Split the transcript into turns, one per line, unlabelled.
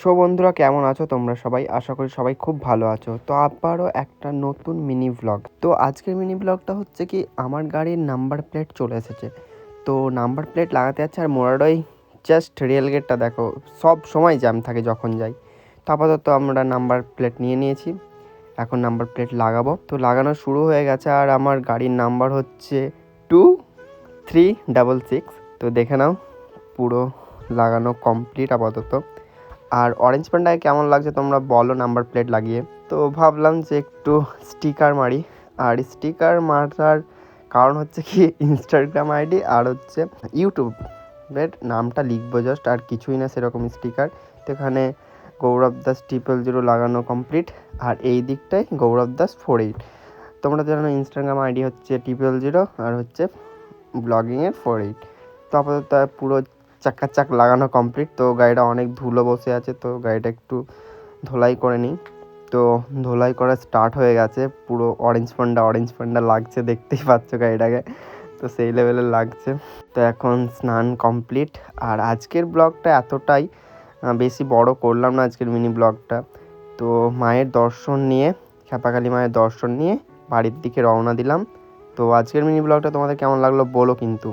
So বন্ধুরা, কেমন আছো তোমরা সবাই? আশা করি সবাই খুব ভালো আছো। তো আবারও একটা নতুন মিনি ব্লগ তো আজকের মিনি ব্লগটা হচ্ছে কি, আমার গাড়ির নাম্বার প্লেট চলে এসেছে। তো নাম্বার প্লেট লাগাতে যাচ্ছে আর মোরাডোই জাস্ট রেল গেটটা দেখো, সব সময় জ্যাম থাকে যখন যাই। তো আপাতত আমরা নাম্বার প্লেট নিয়ে নিয়েছি। এখন নাম্বার প্লেট লাগাবো। তো লাগানো শুরু হয়ে গেছে আর আমার গাড়ির নাম্বার হচ্ছে টু থ্রি ডাবল সিক্স তো দেখে নাও, পুরো লাগানো কমপ্লিট আপাতত। আর অরেঞ্জ প্যান্ডায় কেমন লাগছে তোমরা বলো নাম্বার প্লেট লাগিয়ে। তো ভাবলাম যে একটু স্টিকার মারি। আর স্টিকার মারার কারণ হচ্ছে কি ইনস্টাগ্রাম আইডি আর হচ্ছে ইউটিউবের নামটা লিখব জাস্ট আর কিছুই না সেরকম স্টিকার তো এখানে গৌরব দাস ট্রিপল জিরো লাগানো কমপ্লিট আর এই দিকটায় গৌরব দাস ফোর এইট তোমরা জানো ইনস্টাগ্রাম আইডি হচ্ছে ট্রিপল জিরো আর হচ্ছে ব্লগিংয়ের ফোর এইট তো আপাতত পুরো চাক্কা চাক লাগানো কমপ্লিট তো গাড়িটা অনেক ধুলো বসে আছে, তো গাড়িটা একটু ধোলাই করে নিই। তো ধোলাই করা স্টার্ট হয়ে গেছে, পুরো অরেঞ্জ পান্ডা অরেঞ্জ পান্ডা লাগছে, দেখতেই পাচ্ছ গাড়িটাকে। তো সেই লেভেলে লাগছে। তো এখন স্নান কমপ্লিট আর আজকের ব্লগটা এতটাই বেশি বড় করলাম না আজকের মিনি ব্লগটা তো মায়ের দর্শন নিয়ে খ্যাপাকালী মায়ের দর্শন নিয়ে বাড়ির দিকে রওনা দিলাম। তো আজকের মিনি ব্লগটা তোমাদের কেমন লাগল বলো কিন্তু।